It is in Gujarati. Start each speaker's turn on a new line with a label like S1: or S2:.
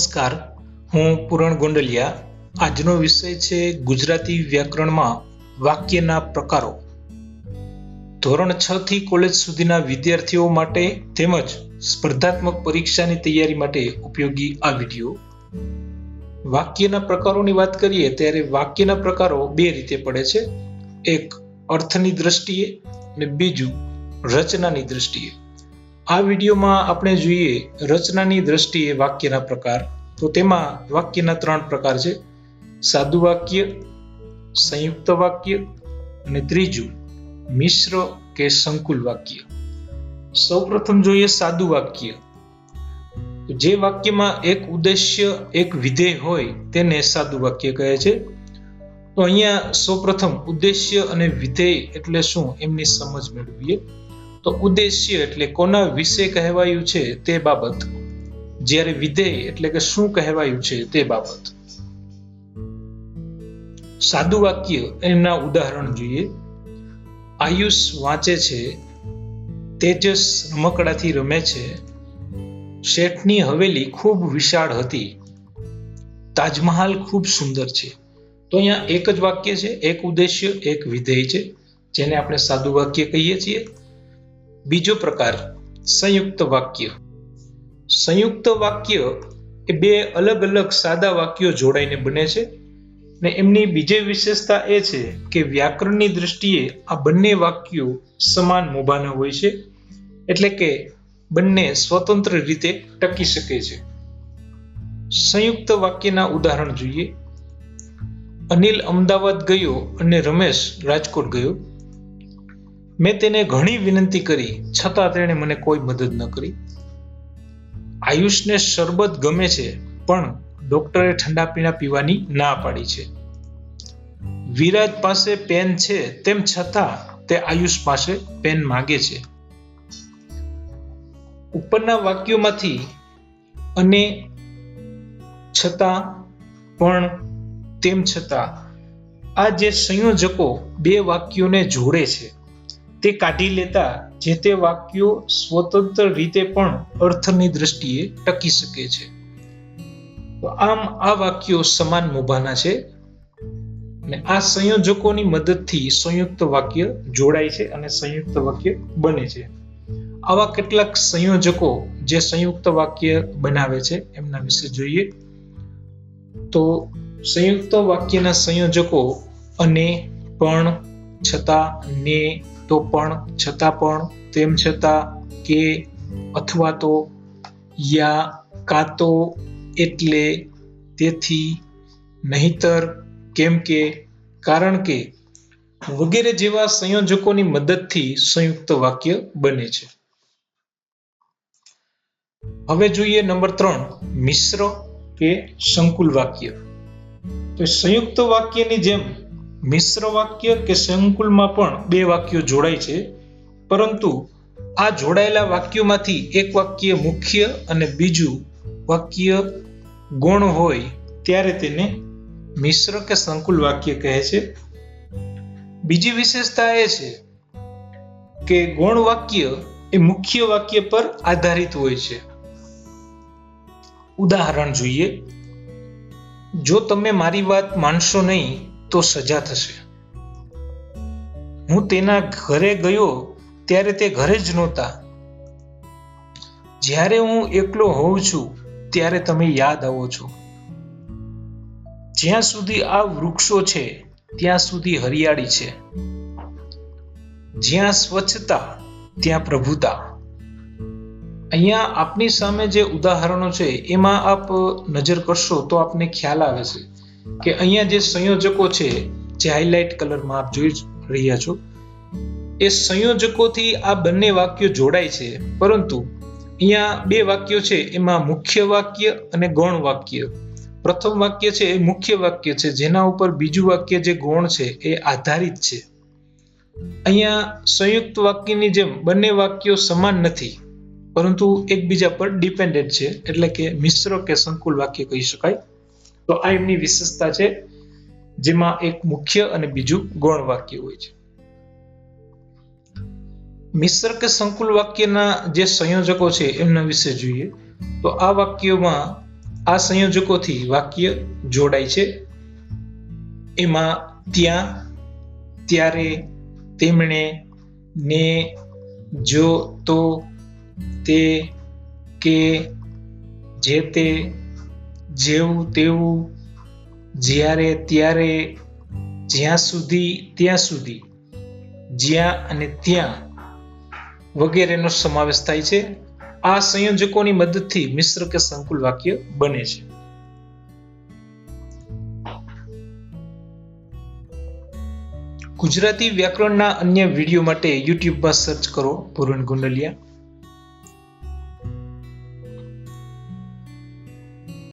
S1: નમસ્કાર, હું પૂરણ ગોંડલિયા. આજનો વિષય છે ગુજરાતી વ્યાકરણમાં વાક્યના પ્રકારો. ધોરણ છ થી કોલેજ સુધીના વિદ્યાર્થીઓ માટે તેમજ સ્પર્ધાત્મક પરીક્ષાની તૈયારી માટે ઉપયોગી આ વીડિયો. વાક્યના પ્રકારોની વાત કરીએ ત્યારે વાક્યના પ્રકારો બે રીતે પડે છે. એક અર્થની દ્રષ્ટિએ અને બીજું રચનાની દ્રષ્ટિએ. આ વિડીયોમાં આપણે જોઈએ રચનાની દ્રષ્ટિએ વાક્યના પ્રકાર. તો તેમાં વાક્યના ત્રણ પ્રકાર છે. સાદુ વાક્ય, સંયુક્ત વાક્ય અને ત્રીજું મિશ્ર કે સંકુલ વાક્ય. સૌપ્રથમ જોઈએ સાદુ વાક્ય. જે વાક્યમાં એક ઉદ્દેશ્ય, એક વિધેય હોય તેને સાદુ વાક્ય કહે છે. તો અહીંયા સૌપ્રથમ ઉદ્દેશ્ય અને વિધેય એટલે શું? એમની સમજ મેળવીએ. તો ઉદ્દેશ્ય એટલે કોના વિશે કહેવાયું છે તે બાબત. જ્યારે વિધેય એટલે કે શું કહેવાયું છે તે બાબત. સાદુ વાક્ય એમના ઉદાહરણ જોઈએ. આયુષ વાંચે છે, તેજસ રમકડાથી રમે છે. શેઠની હવેલી ખૂબ વિશાળ હતી. તાજમહાલ ખૂબ સુંદર છે. તો અહીંયા એક જ વાક્ય છે, એક ઉદ્દેશ્ય, એક વિધેય છે, જેને આપણે સાદુ વાક્ય કહીએ છીએ. બીજો પ્રકાર, સંયુક્ત વાક્ય. સંયુક્ત વાક્ય એ બે અલગ અલગ સાદા વાક્યો જોડાઈને બને છે ને એમની બીજી વિશેષતા એ છે કે વ્યાકરણની દૃષ્ટિએ આ બંને વાક્યો સમાન મોભાના હોય છે, એટલે કે બંને સ્વતંત્ર રીતે ટકી શકે છે. સંયુક્ત વાક્યના ઉદાહરણ જોઈએ. અનિલ અમદાવાદ ગયો અને રમેશ રાજકોટ ગયો. મેં તેને ઘણી વિનંતી કરી, છતાં તેણે મને કોઈ મદદ ન કરી. આયુષને શરબત ગમે છે, પણ ડોક્ટરે ઠંડા પીણા પીવાની ના પાડી છે. વિરાજ પાસે પેન છે, તેમ છતાં તે આયુષ પાસે પેન માંગે છે. ઉપરના વાક્યોમાંથી, અને છતાં પણ તેમ છતાં, આ જે સંયોજકો બે વાક્યોને જોડે છે તે કાઢી લેતા જે તે વાક્યો સ્વતંત્ર રીતે પણ અર્થની દ્રષ્ટિએ ટકી શકે છે. તો આમ આ વાક્યો સમાન મોભાના છે અને આ સંયોજકોની મદદથી સંયુક્ત વાક્ય જોડાય છે અને સંયુક્ત વાક્ય બને છે. આવા કેટલાક સંયોજકો જે સંયુક્ત વાક્ય બનાવે છે એમના વિશે જોઈએ. તો સંયુક્ત વાક્યના સંયોજકો અને પણ છતાં ને તો પણ, છતાં પણ, તેમ છતાં કે અથવા તો યા કાં તો એટલે તેથી નહીતર કેમ કે, કારણ કે વગેરે જેવા સંયોજકોની મદદથી સંયુક્ત વાક્ય બને છે. હવે જોઈએ નંબર ત્રણ, મિશ્ર કે સંકુલ વાક્ય. તો સંયુક્ત વાક્યની જેમ મિશ્ર વાક્ય કે સંકુલમાં પણ બે વાક્યો જોડાય છે. પરંતુ આ જોડાયેલા વાક્યોમાંથી એક વાક્ય મુખ્ય અને બીજું વાક્ય ગુણ હોય ત્યારે તેને મિશ્ર કે સંકુલ વાક્ય કહે છે. બીજી વિશેષતા એ છે કે ગૌણ વાક્ય એ મુખ્ય વાક્ય પર આધારિત હોય છે. ઉદાહરણ જોઈએ. જો તમે મારી વાત માનશો નહીં તો સજા થશે. હું તેના ઘરે ગયો ત્યારે તે ઘરે જ નહોતા. જ્યારે હું એકલો હોઉં છું ત્યારે તમે યાદ આવો છો. જ્યાં સુધી આ વૃક્ષો છે, ત્યાં સુધી હરિયાળી છે. જ્યાં સ્વચ્છતા, ત્યાં પ્રભુતા. અહીંયા આપની સામે જે ઉદાહરણો છે, એમાં આપ નજર કરશો તો આપને ખ્યાલ આવે છે. કે અહીંયા જે સંયોજકો છે, જે હાઇલાઇટ કલરમાં આપ જોઈ રહ્યા છો, એ સંયોજકોથી આ બંને વાક્યો જોડાય છે. પરંતુ અહીંયા બે વાક્યો છે, એમાં મુખ્ય વાક્ય અને ગૌણ વાક્ય. પ્રથમ વાક્ય છે, એ મુખ્ય વાક્ય છે, જેના ઉપર બીજું વાક્ય જે ગૌણ છે, એ આધારિત છે. અહીંયા સંયુક્ત વાક્યની જેમ બંને વાક્યો સમાન નથી, પરંતુ એકબીજા પર ડિપેન્ડન્ટ છે, એટલે કે મિશ્ર કે સંકુલ વાક્ય કહી શકાય. તો આ એમની વિશેષતા છે, જેમાં એક મુખ્ય અને બીજું ગૌણ વાક્ય હોય છે. મિશ્ર કે સંકુલ વાક્યના જે સંયોજકો છે, એમના વિશે જોઈએ, તો આ વાક્યોમાં આ સંયોજકોથી વાક્ય જોડાય છે. એમાં ત્યાં, ત્યારે તેમણે ને, જો, તો, તે, કે, જે, તે જેવું તેવું જ્યારે ત્યારે જ્યાં સુધી ત્યાં સુધી જ્યાં અને ત્યાં વગેરેનો સમાવેશ થાય છે, આ સંયોજકોની મદદથી મિશ્ર કે સંકુલ વાક્ય બને છે. ગુજરાતી વ્યાકરણના અન્ય વીડિયો માટે યુટ્યુબમાં સર્ચ કરો પૂરણ ગુંડલિયા.